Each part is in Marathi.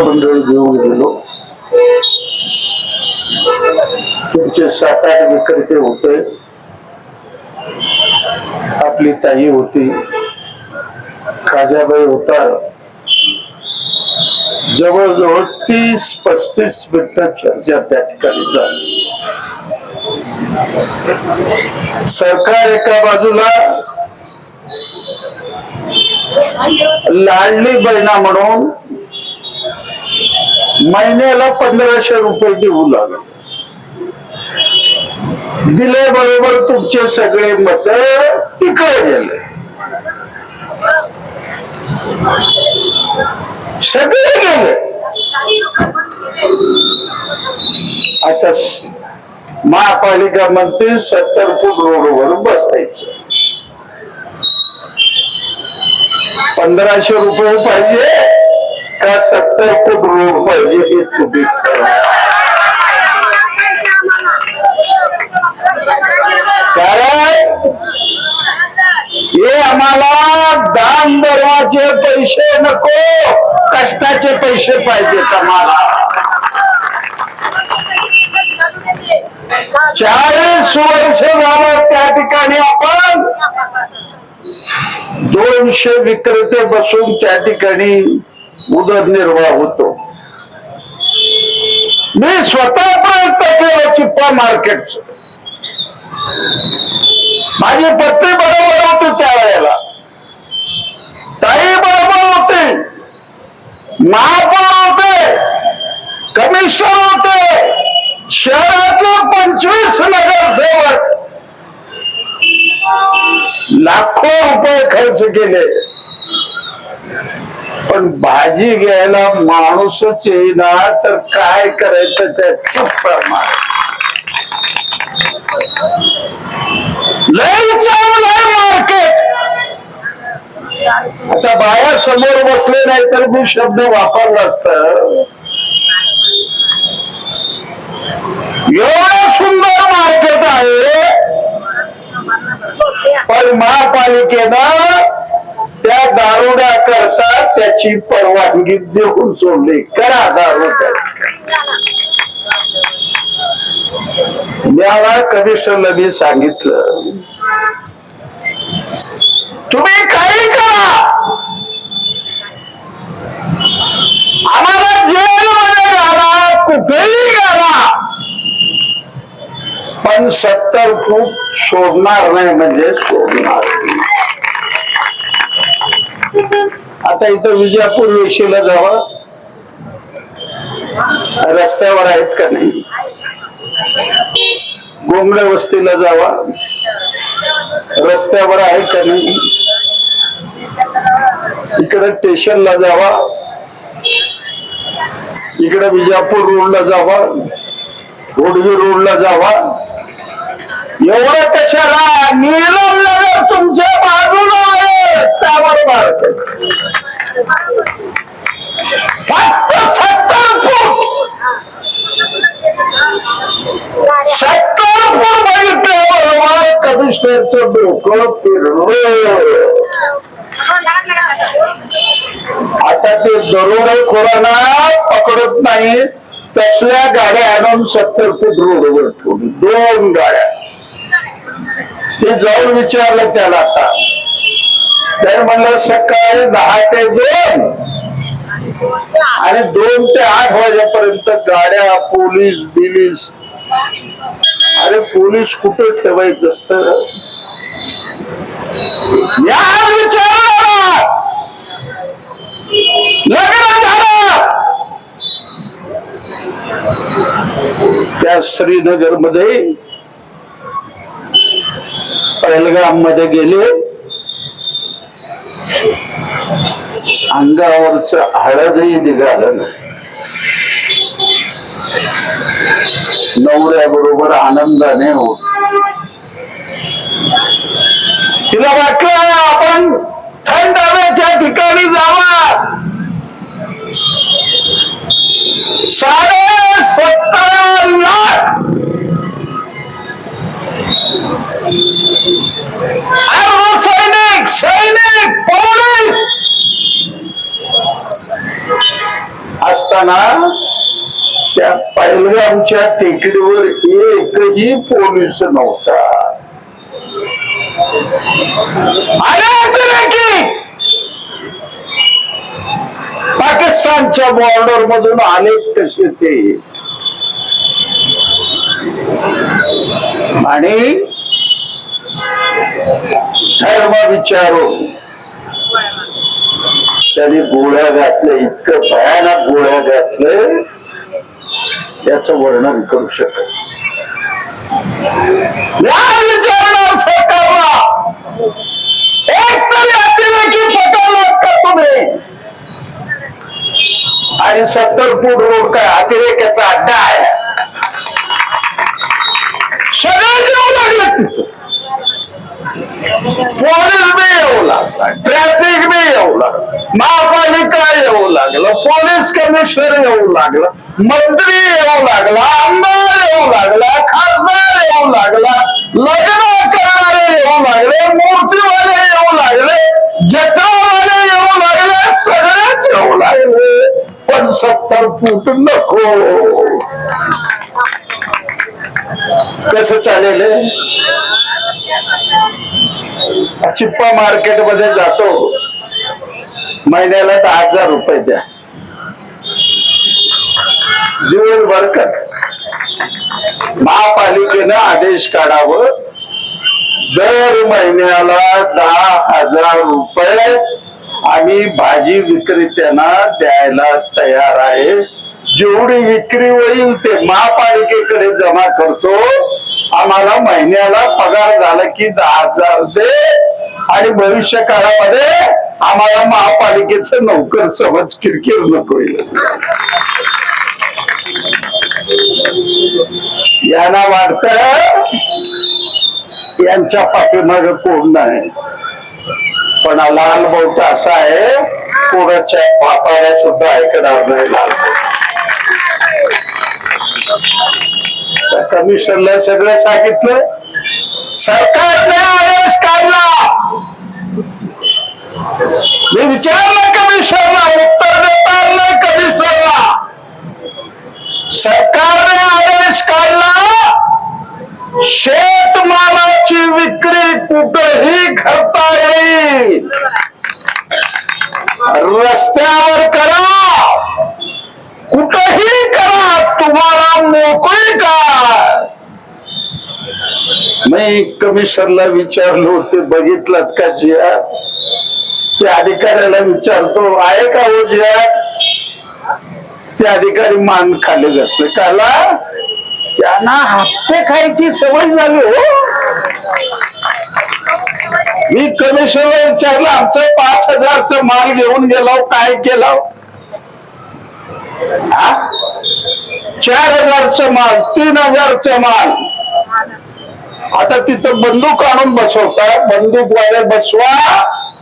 मंडळी घेऊन गेलो. पुढचे सात आठ विक्रेते होते आपली ताई होती. खाजाबाई होता. जवळजवळ तीस पस्तीस मिनिटं चर्चा त्या ठिकाणी झाली. सरकार एका बाजूला लाडली बहिणा म्हणून महिन्याला पंधराशे रुपये देऊ लागले. दिले बरोबर तुमचे सगळे मत तिकडे गेले. सगळे गेले. आता महापालिका मंत्री सत्तर फूट रोडवर बसायचं. पंधराशे रुपये पाहिजे. का सत्तर फूट रोड पाहिजे हे तुम्ही कारण हे आम्हाला दान धर्माचे पैसे नको कष्टाचे पैसे पाहिजेत आम्हाला. चाळीस वर्ष झालं त्या ठिकाणी आपण. दोनशे विक्रेते बसून त्या ठिकाणी उदरनिर्वाह होतो. मी स्वतः प्रयत्न केला चिप्पा मार्केटच. माझी पत्नी बरोबर होती त्या वेळेला ताई बरोबर होती. महापौर होते. कमिशनर होते. शहरातले पंचवीस नगरसेवक लाखो रुपये खर्च केले. पण भाजी घ्यायला माणूसच येईना तर काय करायचं त्याच प्रमाण? लय चांगलं मार्केट आता बाया समोर बसले नाही तर मी शब्द वापरला असत. एवढं सुंदर मार्केट आहे. पण महापालिकेनं त्या दारुडा करता त्याची परवानगी देऊन सोडली. करा दारू याला कमिशनरला मी सांगितलं. तुम्ही काही करा. आम्हाला जेलमध्ये घाला कुठेही घाला पण सत्तर फूट सोडणार नाही म्हणजे सोडणार नाही. आता इथं विजापूर वेशीला जावा. रस्त्यावर आहेत का नाही? गोंगड्या वस्तीला जावा. रस्त्यावर आहे का नाही? इकडे स्टेशनला जावा. इकडे विजापूर रोडला जावा. रोडवी रोडला जावा. एवढं कशाला? नीलम नगर तुमच्या बाजूला फक्त सत्तर फूट सत्तर फूट बघितल्याबरोबर कमिशनरचं डोकं फिरलं. आता ते दरोडेखोरांना पकडत नाही तसल्या गाड्या आणून सत्तर फूट रोडवर ठेवली. दोन गाड्या. ते जाऊन विचारलं त्याला आता. तर म्हणलं सकाळी दहा ते दोन. आणि दोन ते आठ वाजेपर्यंत गाड्या पोलीस बिलीस. अरे पोलीस कुठे ठेवायचं असत या विचार लग्न झालं! त्या श्रीनगरमध्ये पहलगाममध्ये गेले. अंगावरच हळदही निघालं नाही. नवऱ्या बरोबर आनंदाने होत तिला वाटलं आपण थंड हवेच्या ठिकाणी जावा. साडे असताना त्या पैलगामच्या टेकडीवर एकही पोलीस नव्हता. पाकिस्तानच्या बॉर्डर मधून आलेत कसे ते? आणि धर्म विचारून त्याने गोळ्या घातल्या इतकं भयानक गोळ्या घातले याच वर्णन करू शकत एक तरी अतिरेकी पटवलात का तुम्ही? आणि सत्तर फूट रोड काय अतिरेक्याचा अड्डा आहे? सगळे जेवू लागलं तिथं. पोलीस येऊ लागला. ट्रॅफिक बी येऊ लागला. महापालिका येऊ लागलं. पोलीस कमिशनर येऊ लागला. मंत्री येऊ लागला. आमदार येऊ लागला. खासदार येऊ लागला. लग्न करणारे येऊ लागले. मूर्तीवाले येऊ लागले. जत्रावाले येऊ लागले. सगळेच येऊ लागले. पण सत्तर फूट नको. कस चालेल चिप्पा मार्केटमध्ये जातो. महिन्याला दहा हजार रुपये द्या. दिवसभर कर. महापालिकेनं आदेश काढावं. दर महिन्याला दहा हजार रुपये आम्ही भाजी विक्रेत्यांना द्यायला तयार आहे. जेवढी विक्री होईल ते महापालिकेकडे जमा करतो. आम्हाला महिन्याला पगार झाला की दहा हजार दे. आणि भविष्य काळामध्ये आम्हाला महापालिकेच नोकर समज किरकिर नको यांना वाटत यांच्या पाठीमाग कोण नाही. पण हा लहान भाऊ असा आहे कोणाच्या बापाला सुद्धा ऐकणार नाही लहान भाऊ. त्या कमिशनला सगळं सांगितलं. सरकारने आदेश काढला. मी विचारलं कमिशनला उत्तर देता आलं कमिशनरला सरकारने आदेश काढला. शेतमालाची विक्री कुठेही करता येईल. रस्त्यावर करा. कुठेही करा. तुम्हाला मोकळी का मी कमिशनला विचारलो ते बघितलं का जिया? त्या अधिकाऱ्याला विचारतो आहे का हो जिया? ते अधिकारी मान खाली बसले. काला त्यांना हप्ते खायची सवय झाली हो. मी कमिशनला विचारलं आमचं पाच हजारचं माल घेऊन गेलाव काय केला चार हजारचं माल तीन हजारचं माल. आता तिथं बंदूक आणून बसवतात बंदूक वाले बसवा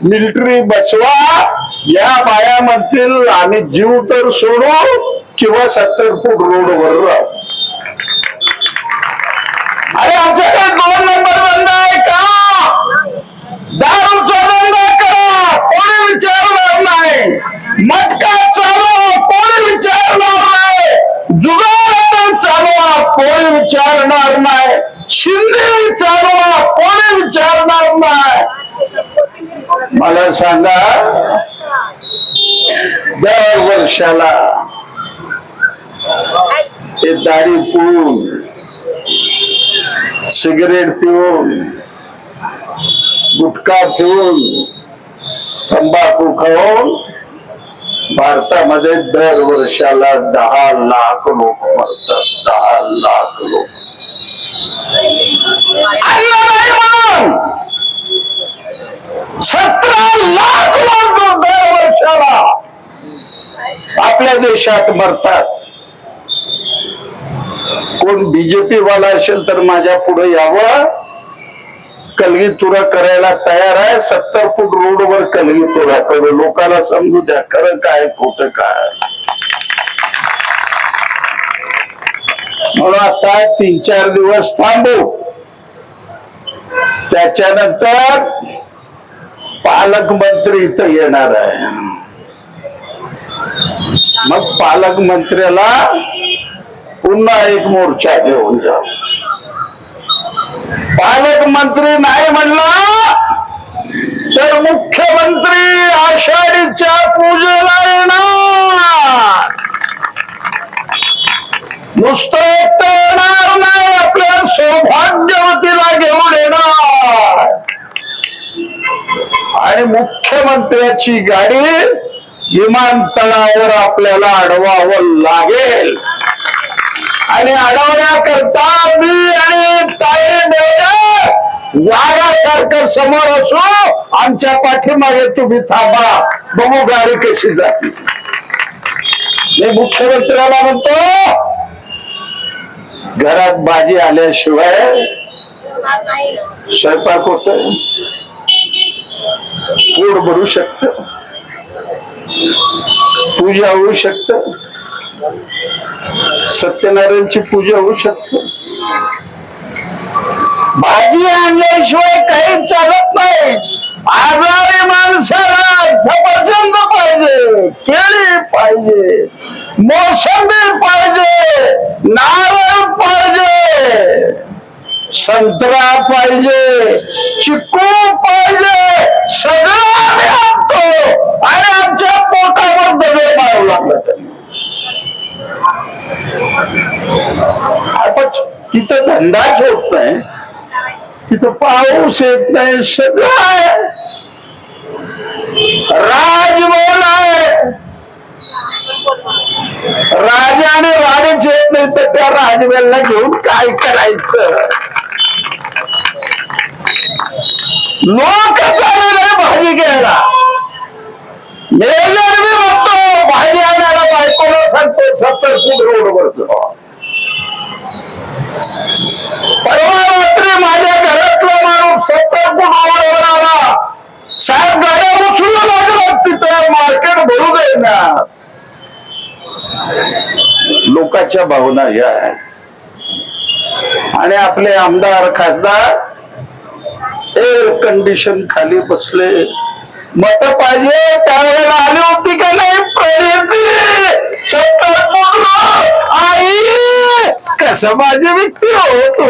मिलिटरी बसवा या बाया म्हणतील आम्ही जीव तर सोडू किंवा सत्तर फूट रोडवर राहू. अरे आमच्याकडे दोन नंबर बंद आहे का? दारूचा धंदा करा कोणी विचारणार नाही. मग विचारणार नाही शिंदे कोणी विचारणार नाही मला सांगा, दर वर्षाला हे दाढी पिऊन, सिगरेट पिऊन, गुटखा पिऊन, तंबाखू खाऊन भारतामध्ये दर वर्षाला दहा लाख लोक मरतात. दहा लाख लोक. सतरा लाख लोक दर वर्षाला आपल्या देशात मरतात. कोण बीजेपी वाला असेल तर माझ्या पुढे यावं. कलगी तुरा करायला तयार आहे. सत्तर फूट रोडवर कलगी तुरा करू. लोकांना समजू द्या खरं काय खोट काय. म्हणून आता तीन चार दिवस थांबू. त्याच्यानंतर पालकमंत्री इथं येणार आहे. मग पालकमंत्र्याला पुन्हा एक मोर्चा घेऊन जा पालकमंत्री नाही म्हणला तर मुख्यमंत्री आषाढीच्या पूजेला येणार. नुसतं येणार नाही आपल्या सौभाग्यवतीला घेऊन येणार. आणि मुख्यमंत्र्याची गाडी विमानतळावर आपल्याला अडवावं लागेल. आणि अडवण्याकरता मी आणि ताई बेटे वाघासारखं समोर असो आमच्या पाठीमागे तुम्ही थांबा. बघू गाडी कशी जाते. मी मुख्यमंत्र्याला म्हणतो घरात भाजी आल्याशिवाय स्वयंपाक होत पोट भरू शकत. पूजा होऊ शकत. सत्यनारायणची पूजा होऊ शकते. भाजी आणल्याशिवाय काही चालत नाही. आजारी माणसाला सफरचंद पाहिजे केळी पाहिजे मोसंबी पाहिजे नारळ पाहिजे संत्रा पाहिजे चिकू पाहिजे सगळं आम्ही आणतो. आणि आमच्या पोटावर दगड मारू लागला त्यांनी आपण तिथं धंदाच होत नाही तिथं पाऊस येत नाही सगळं आहे. राजभवन आहे. राजा आणि राणीच येत नाही तर त्या राजवेलला घेऊन काय करायचं? लोक चालले भाजी घ्यायला. मेजर मी म्हणतो भाजी आणायला बायकोला सांगतो सत्तर फूट रोडवरच. परवा रात्री माझ्या घरातला माणूस सत्तर आला साहेब गाड्या उचलू लागला तिथं मार्केट भरू दे ना लोकांच्या भावना ह्या आहेत. आणि आपले आमदार खासदार एअर कंडिशन खाली बसले. मत पाहिजे त्यावेळेला आली होती का नाही? प्रणिती आई कसं माझी व्यक्ती हो तू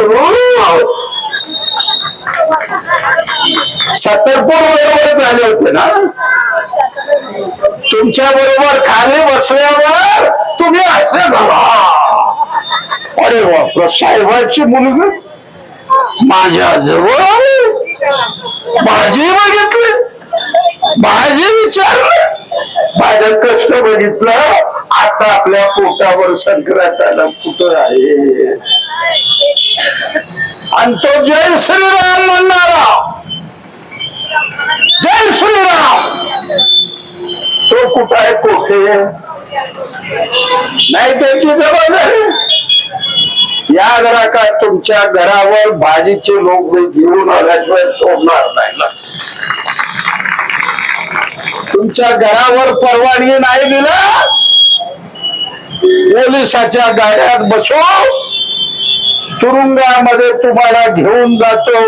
सत्तर बरोबर झाले होते ना? तुमच्या बरोबर खाली बसल्यावर तुम्ही असे झाला. अरे बाप साहेबांची मुलगी? माझ्या जवळ भाजी बघितली. भाजी विचारली. माझ्या कष्ट बघितलं. आता आपल्या पोटावर संक्रांताला कुठं आहे? आणि तो जय श्रीराम म्हणणारा. जय श्रीराम. तो कुठं आहे कोठे? नाही त्याची जबाबदारी. या घरा काय तुमच्या घरावर भाजीचे लोक घेऊन आल्याशिवाय सोडणार नाही ना. तुमच्या घरावर परवानगी नाही दिला पोलिसाच्या गाड्यात बसून तुरुंगामध्ये तुम्हाला घेऊन जातो.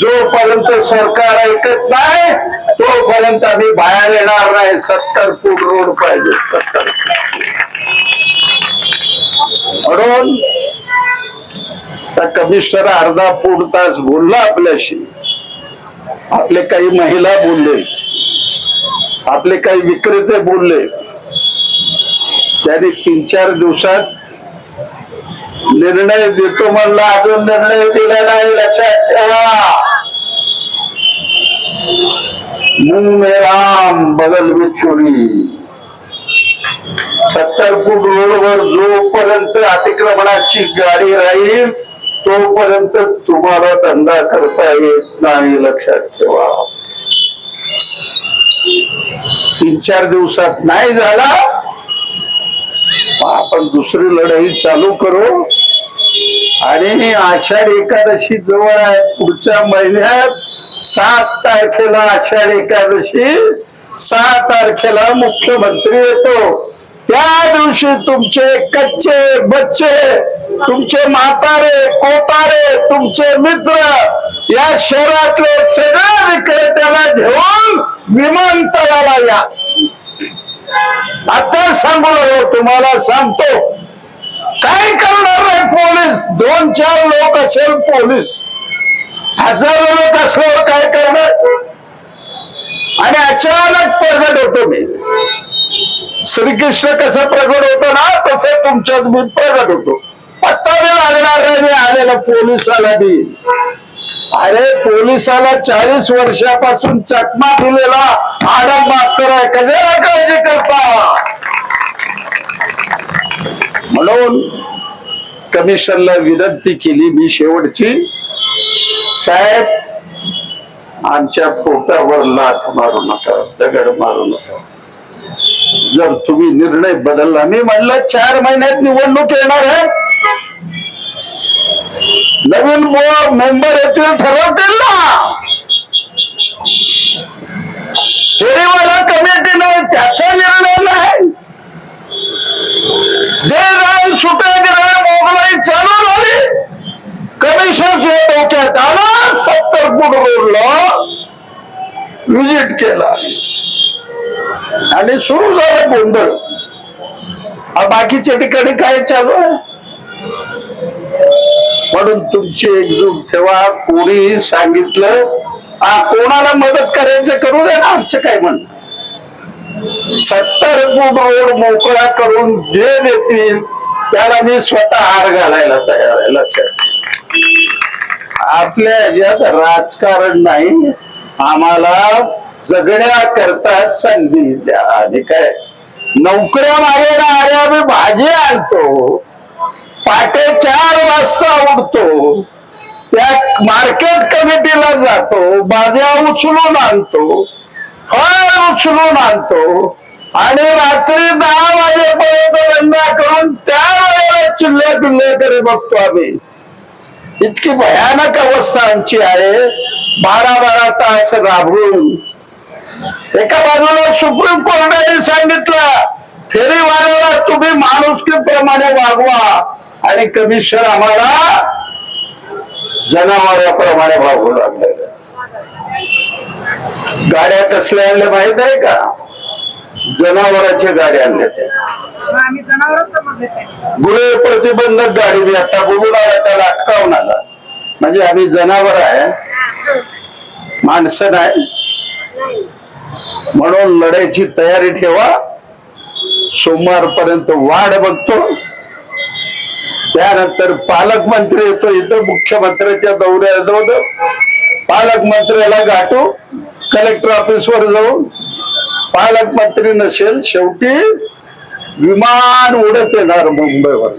जोपर्यंत सरकार ऐकत नाही तोपर्यंत आम्ही बाहेर येणार नाही. सत्तर फूट रोड पाहिजे सत्तर म्हणून कमिशनर अर्धा फूट तास बोलला आपल्याशी. आपले काही महिला बोलले. आपले काही विक्रेते बोलले. त्यांनी तीन चार दिवसात निर्णय देतो म्हणला अजून निर्णय दिला नाही. लक्षात ठेवा. मुंग राम चोरी सत्तर फूट रोडवर जोपर्यंत अतिक्रमणाची गाडी राहील तोपर्यंत तुम्हाला धंदा करता येत नाही लक्षात ठेवा. तीन चार दिवसात नाही झाला आपण दुसरी लढाई चालू करू. आणि आषाढ एकादशी जवळ आहे. पुढच्या महिन्यात सात तारखेला आषाढी एकादशी सात तारखेला मुख्यमंत्री येतो. त्या दिवशी तुमचे कच्चे बच्चे तुमचे म्हातारे कोतारे तुमचे मित्र या शहरातले सगळ्या विक्रेत्याला घेऊन विमानतळाला या. आता सांगू लागलो तुम्हाला सांगतो. काय करणार नाही पोलीस? दोन चार लोक असेल पोलीस. हजारो लोक असल्यावर काय करणार? आणि अचानक प्रगट होतो मी. श्रीकृष्ण कसं प्रगट होतो ना तसं तुमच्यात मी प्रगट होतो. आता मी लागणार नाही मी आलेला पोलिसाला बी. अरे पोलिसाला चाळीस वर्षापासून चकमा दिलेला आडम मास्तर आहे कशाला काळजी करता. म्हणून कमिशनला विनंती केली मी शेवटची. साहेब आमच्या पोटावर लाथ मारू नका दगड मारू नका. जर तुम्ही निर्णय बदलला मी म्हणलं चार महिन्यात निवडणूक येणार आहे. नवीन मेंबर येतील ठरवतील ना. फेरीवाला कमिटी नाही त्याचा निर्णय नाही. जे रान सुटे गिराय मोगलाई चालू झाली. कमिशनच्या डोक्यात आला सत्तर फूट रोडला विजिट केला. आणि सुरू झालं गोंधळ. बाकीच्या ठिकाणी काय चालू आहे? म्हणून तुमची एकजूट ठेवा. कोणी सांगितलं आ कोणाला मदत करायचं करू दे ना आमचं काय म्हण सत्तर फूट रोड मोकळा करून जे देतील त्याला मी स्वतः हार घालायला तयार आहे लक्षात आपल्या ह्याच्यात राजकारण नाही आम्हाला जगण्याकरता संधी द्या. आणि काय? नोकऱ्या मागे ना अरे आम्ही भाजी आणतो. पाटे चार वाजता उठतो. त्या मार्केट कमिटीला जातो. बाज्या उचलून आणतो. फळ उचलून आणतो. आणि रात्री दहा वाजेपर्यंत धंदा करून त्या वेळेला चिल्ल्या पिल्ल्याकडे बघतो आम्ही. इतकी भयानक अवस्था आमची आहे. बारा बारा तास राबून. एका बाजूला सुप्रीम कोर्टाने सांगितलं फेरीवाल्याला तुम्ही माणुसकी प्रमाणे वागवा. आणि कमिशन आम्हाला जनावराप्रमाणे वागू लागलेलं गाड्या कसल्या आणल्या माहीत आहे का? जनावरांच्या गाड्या आणल्या त्या. गुन्हे प्रतिबंधक गाडी मी आता बोलून आला त्याला अटकावून आला. म्हणजे आम्ही जनावर आहे. माणसं नाही. म्हणून लढायची तयारी ठेवा. सोमवारपर्यंत वाढ बघतो. त्यानंतर पालकमंत्री येतो इथं मुख्यमंत्र्याच्या दौऱ्या होतो पालकमंत्र्याला गाठू कलेक्टर ऑफिस वर जाऊन पालकमंत्री नसेल शेवटी विमान उडत येणार मुंबईवर.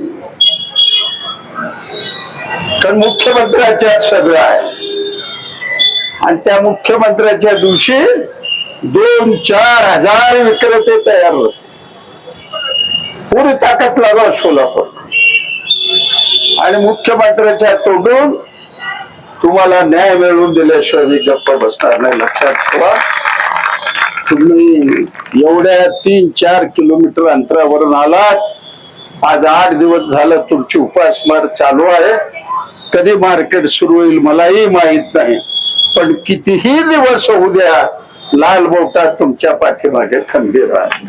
कारण मुख्यमंत्र्याच्या सगळं आहे. आणि त्या मुख्यमंत्र्याच्या दिवशी दोन चार हजार विक्रेते तयार होते पुरी ताकद लागला सोलापूर. आणि मुख्यमंत्र्याच्या तोडून तुम्हाला न्याय मिळवून दिल्याशिवाय मी गप्प बसणार नाही. लक्षात ठेवा. तुम्ही एवढ्या तीन चार किलोमीटर अंतरावरून आलात. आज आठ दिवस झालं तुमची उपासमार चालू आहे. कधी मार्केट सुरू होईल मलाही माहीत नाही. पण कितीही दिवस होऊ द्या लाल बोटा तुमच्या पाठीमागे खंबीर आहे.